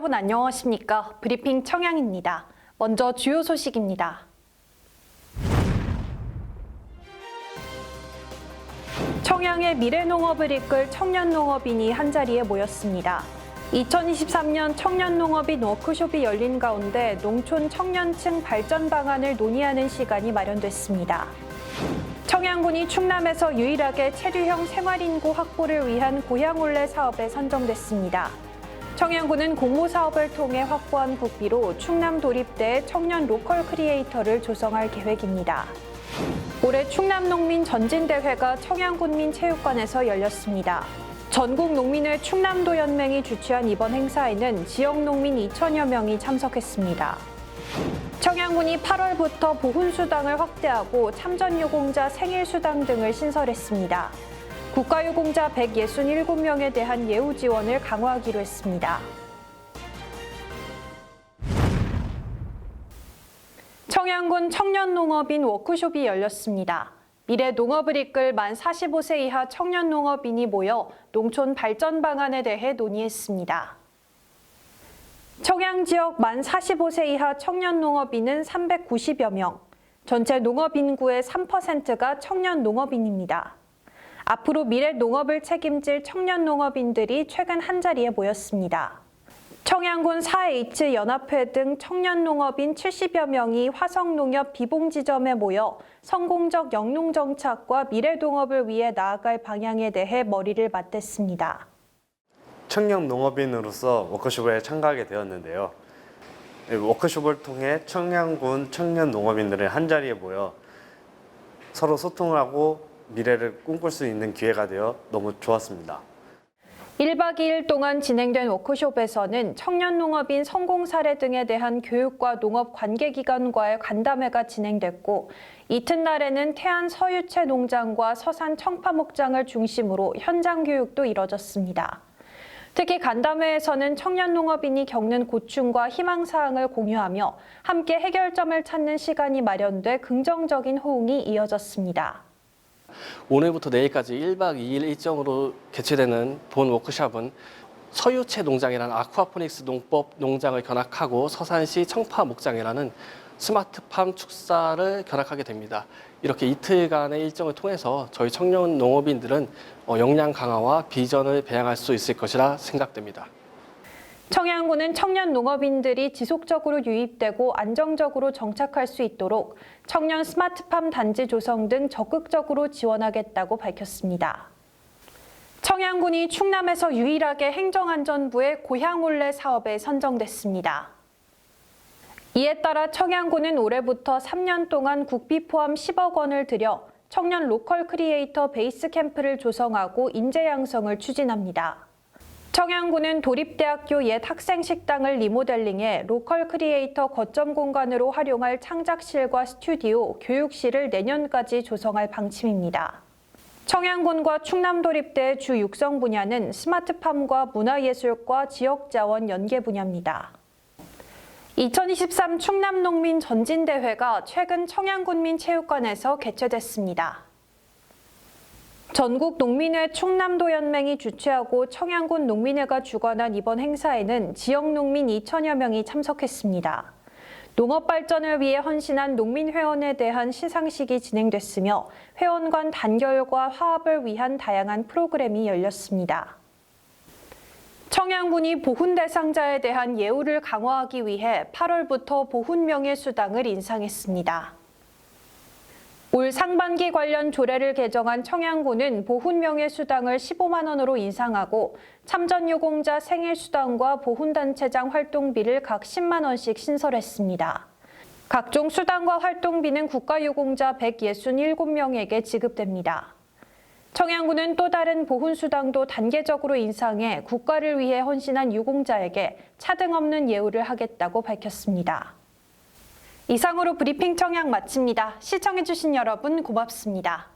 여러분 안녕하십니까? 브리핑 청양입니다. 먼저 주요 소식입니다. 청양의 미래농업을 이끌 청년농업인이 한자리에 모였습니다. 2023년 청년농업인 워크숍이 열린 가운데 농촌 청년층 발전 방안을 논의하는 시간이 마련됐습니다. 청양군이 충남에서 유일하게 체류형 생활인구 확보를 위한 고향올레 사업에 선정됐습니다. 청양군은 공모 사업을 통해 확보한 국비로 충남 도립대에 청년 로컬 크리에이터를 조성할 계획입니다. 올해 충남 농민 전진대회가 청양군민 체육관에서 열렸습니다. 전국 농민회 충남도 연맹이 주최한 이번 행사에는 지역 농민 2천여 명이 참석했습니다. 청양군이 8월부터 보훈수당을 확대하고 참전유공자 생일수당 등을 신설했습니다. 국가유공자 167명에 대한 예우 지원을 강화하기로 했습니다. 청양군 청년농업인 워크숍이 열렸습니다. 미래 농업을 이끌 만 45세 이하 청년 농업인이 모여 농촌 발전 방안에 대해 논의했습니다. 청양 지역 만 45세 이하 청년 농업인은 390여 명, 전체 농업 인구의 3%가 청년 농업인입니다. 앞으로 미래 농업을 책임질 청년 농업인들이 최근 한자리에 모였습니다. 청양군 4H 연합회 등 청년 농업인 70여 명이 화성농협 비봉지점에 모여 성공적 영농 정착과 미래 농업을 위해 나아갈 방향에 대해 머리를 맞댔습니다. 청년 농업인으로서 워크숍에 참가하게 되었는데요. 네, 워크숍을 통해 청양군 청년 농업인들의 한 자리에 모여 서로 소통을 하고 미래를 꿈꿀 수 있는 기회가 되어 너무 좋았습니다. 1박 2일 동안 진행된 워크숍에서는 청년 농업인 성공 사례 등에 대한 교육과 농업 관계기관과의 간담회가 진행됐고 이튿날에는 태안 서유채 농장과 서산 청파 목장을 중심으로 현장 교육도 이뤄졌습니다. 특히 간담회에서는 청년 농업인이 겪는 고충과 희망 사항을 공유하며 함께 해결점을 찾는 시간이 마련돼 긍정적인 호응이 이어졌습니다. 오늘부터 내일까지 1박 2일 일정으로 개최되는 본 워크숍은 서유채 농장이라는 아쿠아포닉스 농법 농장을 견학하고 서산시 청파 목장이라는 스마트팜 축사를 견학하게 됩니다. 이렇게 이틀간의 일정을 통해서 저희 청년 농업인들은 어, 역량 강화와 비전을 배양할 수 있을 것이라 생각됩니다. 청양군은 청년 농업인들이 지속적으로 유입되고 안정적으로 정착할 수 있도록 청년 스마트팜 단지 조성 등 적극적으로 지원하겠다고 밝혔습니다. 청양군이 충남에서 유일하게 행정안전부의 고향올레 사업에 선정됐습니다. 이에 따라 청양군은 올해부터 3년 동안 국비 포함 10억 원을 들여 청년 로컬 크리에이터 베이스 캠프를 조성하고 인재 양성을 추진합니다. 청양군은 도립대학교 옛 학생 식당을 리모델링해 로컬 크리에이터 거점 공간으로 활용할 창작실과 스튜디오, 교육실을 내년까지 조성할 방침입니다. 청양군과 충남도립대의 주 육성 분야는 스마트팜과 문화예술과 지역자원 연계 분야입니다. 2023 충남농민 전진대회가 최근 청양군민체육관에서 개최됐습니다. 전국 농민회 충남도 연맹이 주최하고 청양군 농민회가 주관한 이번 행사에는 지역 농민 2천여 명이 참석했습니다. 농업 발전을 위해 헌신한 농민 회원에 대한 시상식이 진행됐으며 회원 간 단결과 화합을 위한 다양한 프로그램이 열렸습니다. 청양군이 보훈 대상자에 대한 예우를 강화하기 위해 8월부터 보훈 명예 수당을 인상했습니다. 올 상반기 관련 조례를 개정한 청양군은 보훈명예수당을 15만 원으로 인상하고 참전유공자 생일수당과 보훈단체장 활동비를 각 10만 원씩 신설했습니다. 각종 수당과 활동비는 국가유공자 167명에게 지급됩니다. 청양군은 또 다른 보훈수당도 단계적으로 인상해 국가를 위해 헌신한 유공자에게 차등 없는 예우를 하겠다고 밝혔습니다. 이상으로 브리핑 청양 마칩니다. 시청해주신 여러분 고맙습니다.